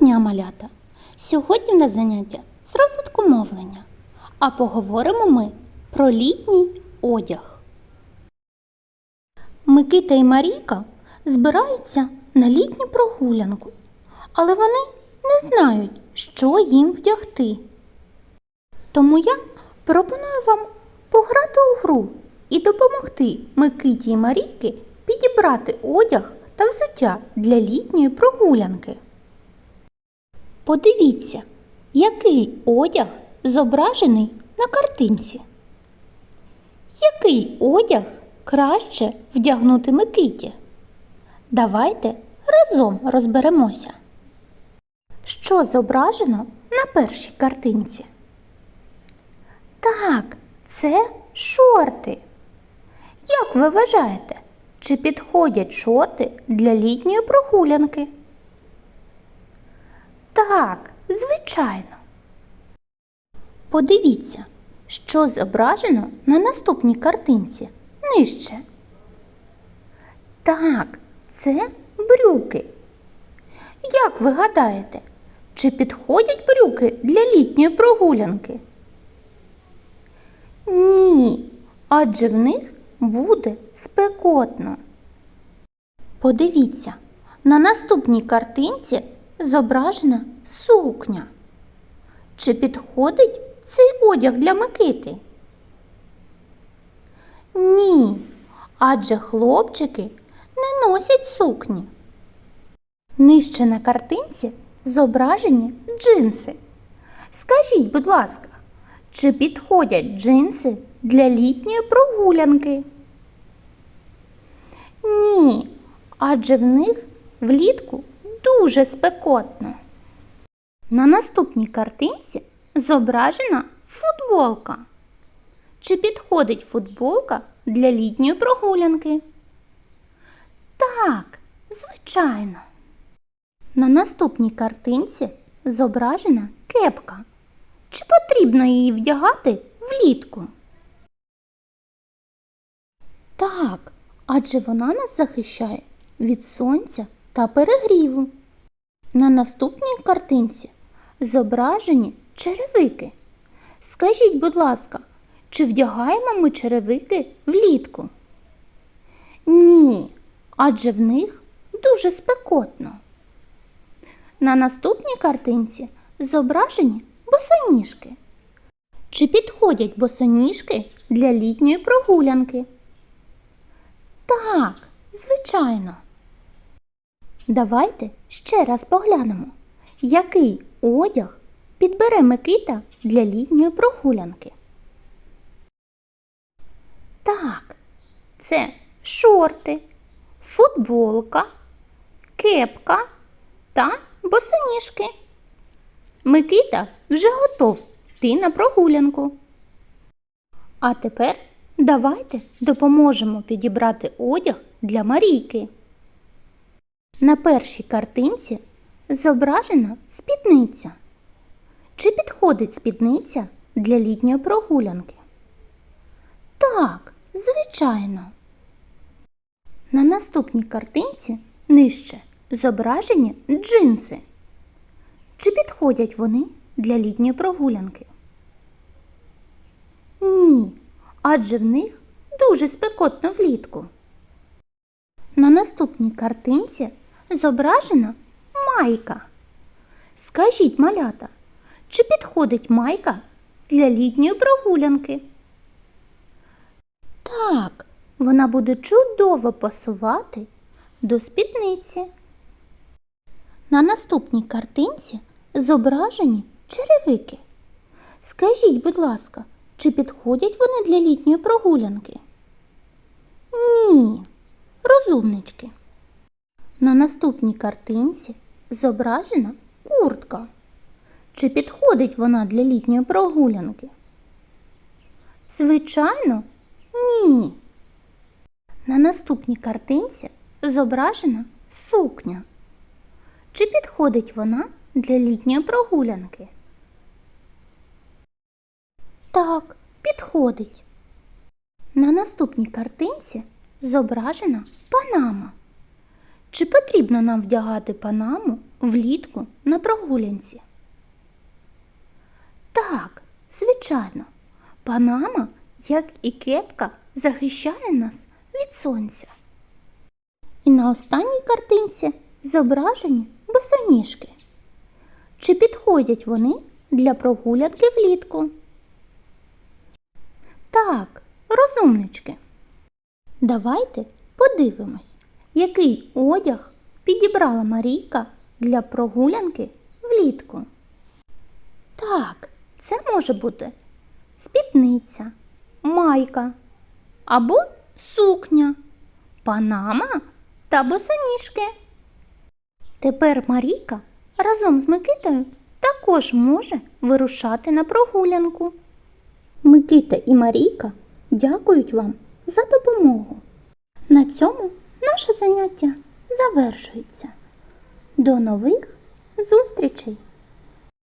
дня, малята! Сьогодні на заняття з розвитку мовлення, а поговоримо ми про літній одяг. Микита і Марійка збираються на літню прогулянку, але вони не знають, що їм вдягти. Тому я пропоную вам пограти у гру і допомогти Микиті і Марійки підібрати одяг та взуття для літньої прогулянки. Подивіться, який одяг зображений на картинці. Який одяг краще вдягнути Микиті? Давайте разом розберемося. Що зображено на першій картинці? Так, це шорти. Як ви вважаєте, чи підходять шорти для літньої прогулянки? Так, звичайно. Подивіться, що зображено на наступній картинці нижче. Так, це брюки. Як ви гадаєте, чи підходять брюки для літньої прогулянки? Ні, адже в них буде спекотно. Подивіться, на наступній картинці зображена сукня. Чи підходить цей одяг для Микити? Ні, адже хлопчики не носять сукні. Нижче на картинці зображені джинси. Скажіть, будь ласка, чи підходять джинси для літньої прогулянки? Ні, адже в них влітку дуже спекотно. На наступній картинці зображена футболка. Чи підходить футболка для літньої прогулянки? Так, звичайно. На наступній картинці зображена кепка. Чи потрібно її вдягати влітку? Так, адже вона нас захищає від сонця та перегріву. На наступній картинці зображені черевики. Скажіть, будь ласка, чи вдягаємо ми черевики влітку? Ні, адже в них дуже спекотно. На наступній картинці зображені босоніжки. Чи підходять босоніжки для літньої прогулянки? Так, звичайно. Давайте ще раз поглянемо, який одяг підбере Микита для літньої прогулянки. Так, це шорти, футболка, кепка та босоніжки. Микита вже готов йти на прогулянку. А тепер давайте допоможемо підібрати одяг для Марійки. На першій картинці зображена спідниця. Чи підходить спідниця для літньої прогулянки? Так, звичайно. На наступній картинці нижче зображені джинси. Чи підходять вони для літньої прогулянки? Ні, адже в них дуже спекотно влітку. На наступній картинці зображена майка. Скажіть, малята, чи підходить майка для літньої прогулянки? Так, вона буде чудово пасувати до спідниці. На наступній картинці зображені черевики. Скажіть, будь ласка, чи підходять вони для літньої прогулянки? Ні, розумнички. На наступній картинці зображена куртка. Чи підходить вона для літньої прогулянки? Звичайно, ні. На наступній картинці зображена сукня. Чи підходить вона для літньої прогулянки? Так, підходить. На наступній картинці зображена панама. Чи потрібно нам вдягати панаму влітку на прогулянці? Так, звичайно, панама, як і кепка, захищає нас від сонця. І на останній картинці зображені босоніжки. Чи підходять вони для прогулянки влітку? Так, розумнички. Давайте подивимось, який одяг підібрала Марійка для прогулянки влітку. Так, це може бути спідниця, майка або сукня, панама та босоніжки. Тепер Марійка разом з Микитою також може вирушати на прогулянку. Микита і Марійка дякують вам за допомогу. На цьому наше заняття завершується. До нових зустрічей!